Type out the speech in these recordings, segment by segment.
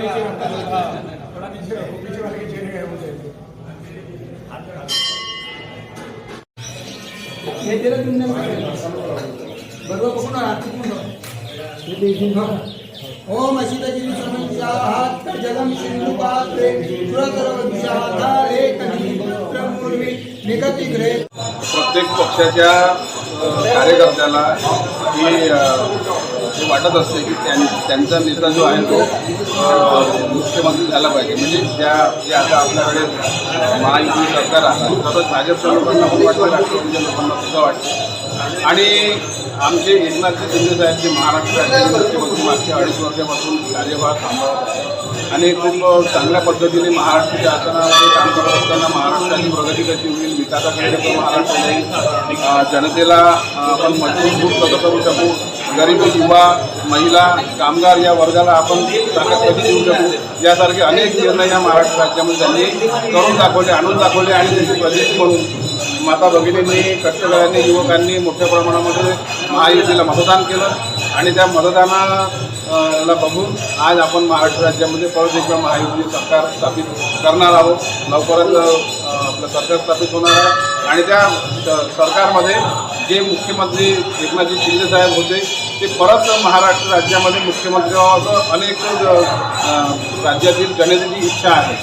द्यायचे म्हणतात. कोणाची ओबीसी वर्गाची चेहरे होऊन जायचे हे दिलं तुम्ही बरोबर आरती ओम अशितजी समस्याहात जगम सिंधु पात्रे. सुरकर विषाधारे कनिपुत्रमूर्वी निगती ग्रहे प्रत्येक पक्षाच्या कार्यकर्त्याला हे वाटत असते की त्यां त्यांचा नेता जो आहे तो मुख्यमंत्री झाला पाहिजे. म्हणजे त्या जे आता आपल्याकडे महायुती सरकार आला तसंच भाजपच्या लोकांना पण वाटतं राष्ट्रवादीच्या लोकांना सुद्धा वाटतं. आणि आमचे एकनाथजी शिंदे साहेब जे महाराष्ट्र राज्याचे मुख्यमंत्री मागच्या अडीच वर्षापासून कार्यभार सांभाळत आणि खूप चांगल्या पद्धतीने महाराष्ट्र शासनामध्ये काम करत असताना महाराष्ट्राची प्रगती कशी होईल विकासाकडे कसं महाराष्ट्र जाईल. जनतेला आपण मजबूत कसं करू शकू? गरीब युवा महिला कामगार या वर्गाला आपण ताकद कधी देऊ शकू? यासारखे अनेक निर्णय या महाराष्ट्र राज्यामध्ये त्यांनी करून दाखवले आणून दाखवले आणि त्याची प्रदेश म्हणून माता भगिनींनी कष्टकऱ्यांनी युवकांनी मोठ्या प्रमाणामध्ये महायुतीला मतदान केलं. आणि त्या मतदानाला बघून आज आपण महाराष्ट्र राज्यामध्ये परत एकदा महायुती सरकार स्थापित करणार आहोत. लवकरच आपलं सरकार स्थापित होणार आहे. आणि त्या सरकारमध्ये जे मुख्यमंत्री एकनाथजी शिंदेसाहेब होते ते परत महाराष्ट्र राज्यामध्ये मुख्यमंत्री व्हावं असं अनेक राज्यातील जनतेची इच्छा आहे.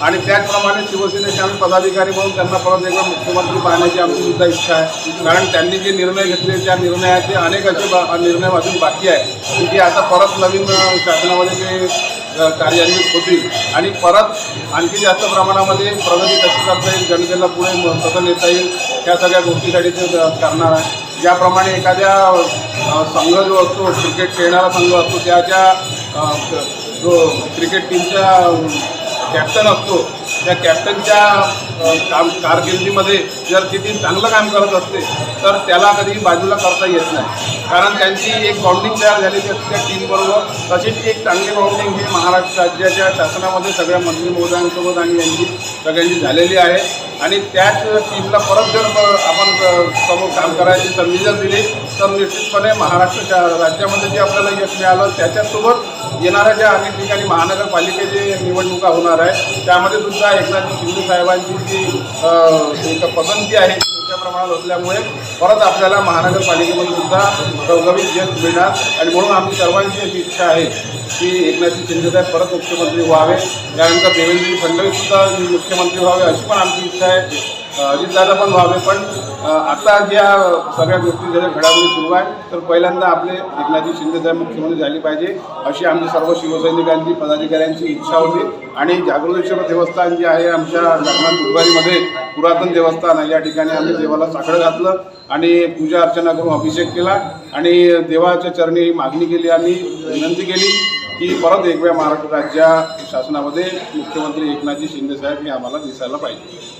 आणि त्याचप्रमाणे शिवसेनेचे आम्ही पदाधिकारी म्हणून त्यांना परत एकदा मुख्यमंत्री पाहण्याची आमची सुद्धा इच्छा आहे. कारण त्यांनी जे निर्णय घेतले त्या निर्णयाचे अनेक असे बा निर्णय अजून बाकी आहे की आता परत नवीन शासनामध्ये ते कार्यान्वित होतील. आणि परत आणखी जास्त प्रमाणामध्ये प्रगती कशी करता येईल जनतेला पुढे कसं नेता येईल ह्या सगळ्या गोष्टीसाठी ते करणार आहे. ज्याप्रमाणे एखाद्या संघ जो असतो क्रिकेट खेळणारा संघ असतो त्याच्या ज्या जो क्रिकेट टीमच्या कॅप्टन असतो. त्या कॅप्टनच्या काम कारकिर्दीमध्ये जर किती चांगलं काम करत असते तर त्याला कधी बाजूला करता येत नाही. कारण त्यांची एक बॉन्डिंग तयार झालेली असते त्या टीमबरोबर तशीच एक चांगली बाउंडिंग ही महाराष्ट्र राज्याच्या शासनामध्ये सगळ्या मंत्री महोदयांसोबत आणि यांची सगळ्यांची झालेली आहे. आणि त्याच टीमला परत जर आपण समोर काम करायची संधी जर दिली तर निश्चितपणे महाराष्ट्र शा- राज्यामध्ये जे आपल्याला यश मिळालं त्याच्यासोबत येणाऱ्या ज्या अनेक ठिकाणी महानगरपालिकेचे निवडणुका होणार आहे त्यामध्ये सुद्धा एकनाथ शिंदे साहेबांची जी एक पसंती आहे प्रमाणात असल्यामुळे परत आपल्याला महानगरपालिकेमध्ये सुद्धा टवटवीत यश मिळणार. आणि म्हणून आमची सर्वांची अशी इच्छा आहे की एकनाथजी शिंदेसाहेब परत मुख्यमंत्री व्हावे. त्यानंतर देवेंद्रजी फडणवीस सुद्धा मुख्यमंत्री व्हावे अशी पण आमची इच्छा आहे. अ, पण व्हावे पण आता ज्या सगळ्या गोष्टी ज्या घडामोडी सुरू आहे तर पहिल्यांदा आपले एकनाथजी शिंदे साहेब मुख्यमंत्री झाली पाहिजे अशी आमची सर्व शिवसैनिकांची पदाधिकाऱ्यांची इच्छा होती. आणि जागृतेश्वर देवस्थान जे आहे आमच्या लग्नात बुधवारीमध्ये पुरातन देवस्थान आहे या ठिकाणी आम्ही देवाला साखळं घातलं आणि पूजा अर्चना करून अभिषेक केला. आणि देवाच्या चरणी मागणी केली आम्ही विनंती केली की परत एकव्या महाराष्ट्र राज्या शासनामध्ये मुख्यमंत्री एकनाथजी शिंदे साहेब हे आम्हाला दिसायला पाहिजे.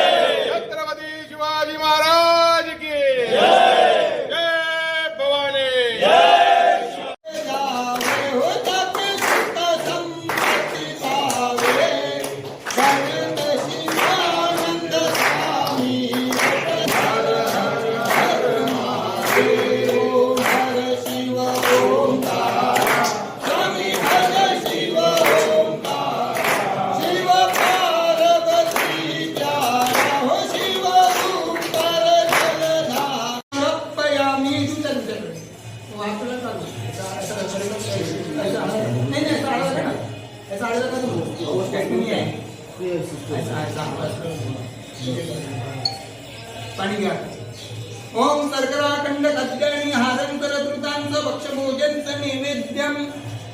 वाचलं चालू नाही नाही साडा ना. ऐसा आडवा का तुम टेक्निक आहे. पाणी घ्या. ओम सर्कराखंड खद्गणी हारंकर धृतांच भक्षभोजनच नैवेद्यम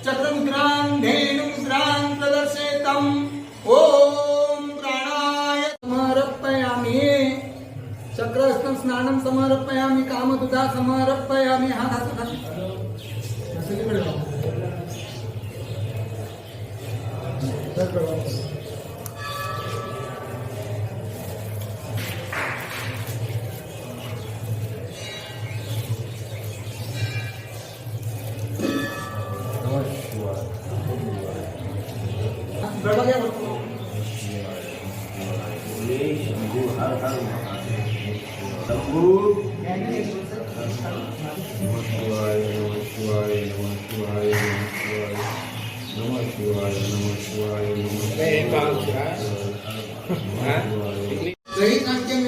चक्रमुद्रां वस्त्रस्तम स्नानं समारप्पया मी काम तुदा समारप्पया मी हाथ नमः शिवाय नमः शिवाय नमः शिवाय नमः शिवाय नमः रहित नाट्यम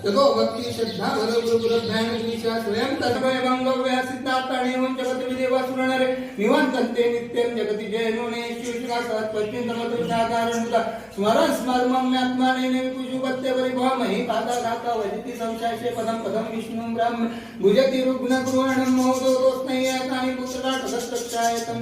ततो भक्ति श्रद्धा वर गुरु गुरु ध्यान विशा स्वयं तद्वय भंगव्य सिद्धार्थाणि जगति विदेवा सुरणरे नित्यं जगति जयनोने शिवशिरा सरस्वती नमतो साधारणुता स्मरण स्मर्मं आत्मानेन परिभामहि पादा वजति संशायसे पदं पदं विष्णुं ब्रह्म। भुजति रुग्ण कुर्वणं मोदो दोस्नैयातानि पुत्ररा तदस्त्रक्षाय तं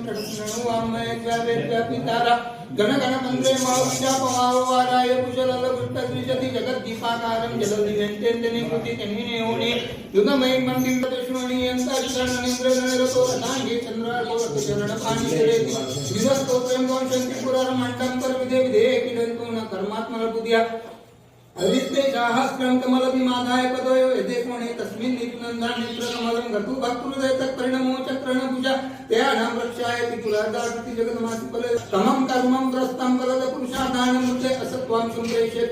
गणगण वामयज्ञावेद्यापितारा गण गण कुशल मारुष्यापमावाराय कुशलल पुष्टद्विजति जगद्दीपाकारं जलदिव्यन्त्यन्तनि कृति तन्विने ओणे युगमयि मण्डिं दशमणि यन्ताशरणनिन्द्र गणरतो रथाङ्गे चन्द्रालो रथचरणपाणि जलेति दिवस्तोत्रं वंशन्ति पुरर्मण्डं परविदे विधेय किडन्तु न कर्मात्मलबुद्ध्या अविद्येशाहस्रं कमलभिमादाय पदयो यदे कोणे तस्मिन् निपुनन्दा नेत्रकमलं गतु भक्तृदय तत्परिणमो चक्रणभुजा तयानां रक्षायति पुरादाति जगन्मासि તમામ કર્મમ દ્રષ્ટામ કરે પુરુષાધાન મુખ્ય અસત્વામ સંપ્રેષ્ય